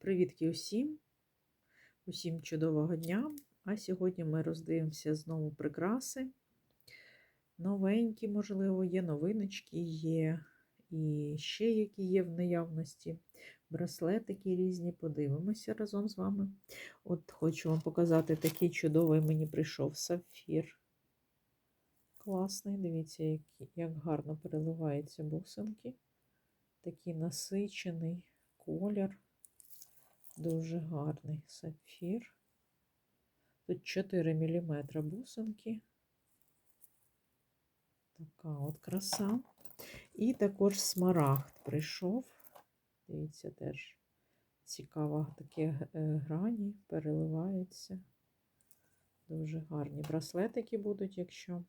Привітки усім, усім чудового дня. А сьогодні ми роздивимося знову прикраси. Новенькі, можливо, є новиночки, є і ще які є в наявності. Браслетики різні, подивимося разом з вами. От хочу вам показати такий чудовий мені прийшов сапфір. Класний, дивіться, як, як гарно переливаються бусинки. Такий насичений колір. Дуже гарний сапфір. Тут 4 мм бусинки. Така от краса. І також смарагд прийшов. Дивіться, теж цікаво, такі е, грані переливаються. Дуже гарні браслетики будуть, якщо.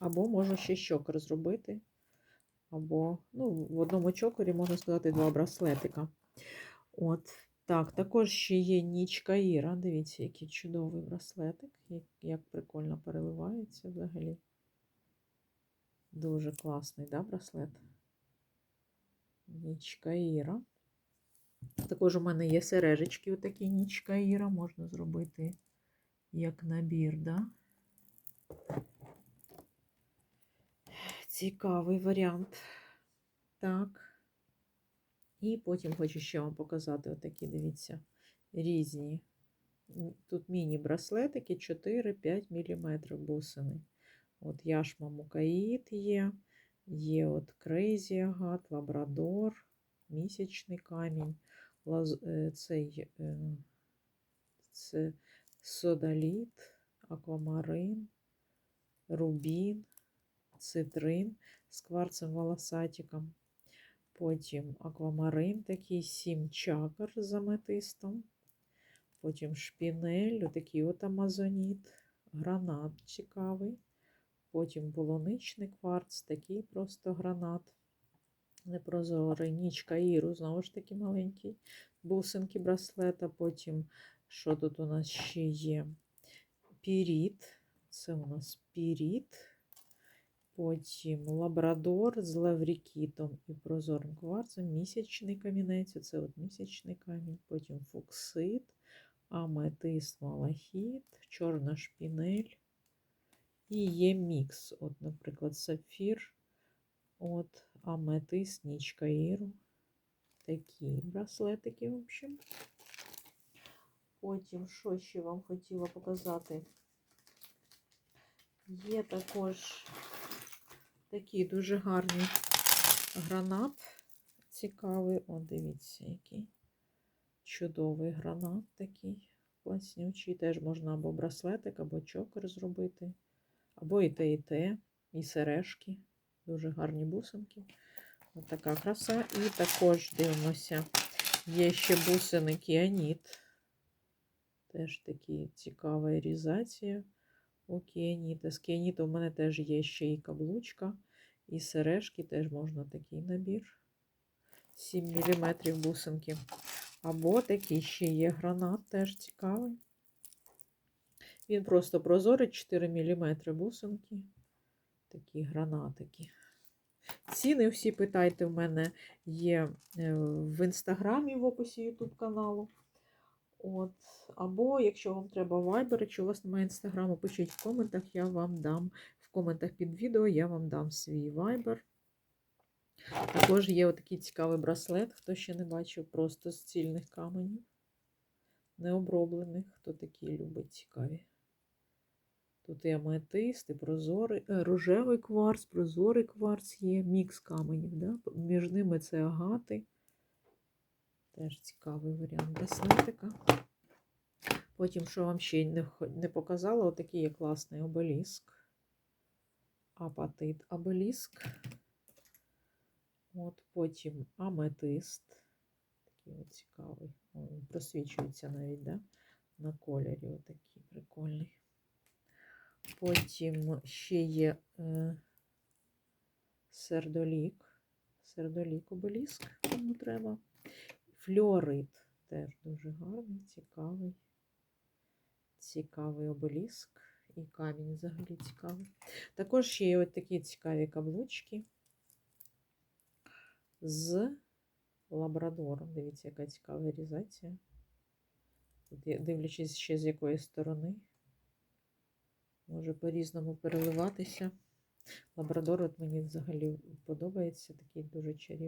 Або можу ще щокер зробити. Або, ну, в одному чокері, можна сказати, два браслетика. От, так, також ще є нічка Іра. Дивіться, який чудовий браслетик, як, як прикольно переливається взагалі. Дуже класний, да, браслет? Нічка Іра. Також у мене є сережечки, отакі нічка Іра, можна зробити як набір, да? Цікавий варіант. Так. І потім хочу ще вам показати отакі, дивіться, різні. Тут міні-браслетики 4-5 мм бусини. От яшма Мукаїд є, є от Крейзі Агат, Лабрадор, місячний камінь, лаз, цей це содаліт, аквамарин, рубін, цитрин з кварцем волосатиком. Потім аквамарин, такий сім чакр з аметистом. Потім шпінель, отакий от амазоніт, гранат цікавий. Потім полуничний кварц, такий просто гранат. Непрозорий, нічка іру, знову ж таки маленький. Бусинки браслета. Потім, що тут у нас ще є? Піріт. Це у нас піріт. Потім лабрадор з лаврікітом і прозорим кварцем, місячний камінець, це от місячний камінь, потім фуксит, аметист, малахіт, чорна шпінель. І є мікс, от, наприклад, сапфір, от аметист, нічка іру. Такі браслетики, в общем. Потім, що ще вам хотіла показати? Є також такий дуже гарний гранат. Цікавий. О, дивіться, який чудовий гранат такий класнючий. Теж можна або браслетик, або чокер зробити. Або і те, і те, і сережки. Дуже гарні бусинки. Ось така краса. І також дивимося, є ще бусини кіаніт. Теж такі цікава ірізація. У кіаніта. З кіаніта у мене теж є ще і каблучка, і сережки, теж можна такий набір. 7 мм бусинки. Або такий ще є гранат, теж цікавий. Він просто прозорий, 4 мм бусинки. Такі гранатики. Ціни всі питайте, в мене є е, в інстаграмі в описі YouTube каналу. От. Або, якщо вам треба Viber, якщо у вас немає інстаграму, пишіть в коментах, я вам дам в коментах під відео, я вам дам свій Viber. Також є отакий цікавий браслет, хто ще не бачив, просто з цільних каменів, необроблених, хто такі любить цікаві. Тут і аметист, і прозорий, е, рожевий кварц, прозорий кварц є, мікс каменів. Да? Між ними це агати. Теж цікавий варіант браслетика. Потім, що вам ще не, не показала, отакий є класний обеліск. Апатит обеліск. От Потім аметист. Такий цікавий. Він просвічується навіть, да? на кольорі. Отакий прикольний. Потім ще є е, сердолік. Сердолік обеліск, кому треба. Флюорит теж дуже гарний, цікавий. Цікавий обеліск і камінь взагалі цікавий. Також є ось такі цікаві каблучки з лабрадором. Дивіться, яка цікава різація. Дивлячись ще з якої сторони. Може по-різному переливатися. Лабрадор от мені взагалі подобається, такий дуже чарівний.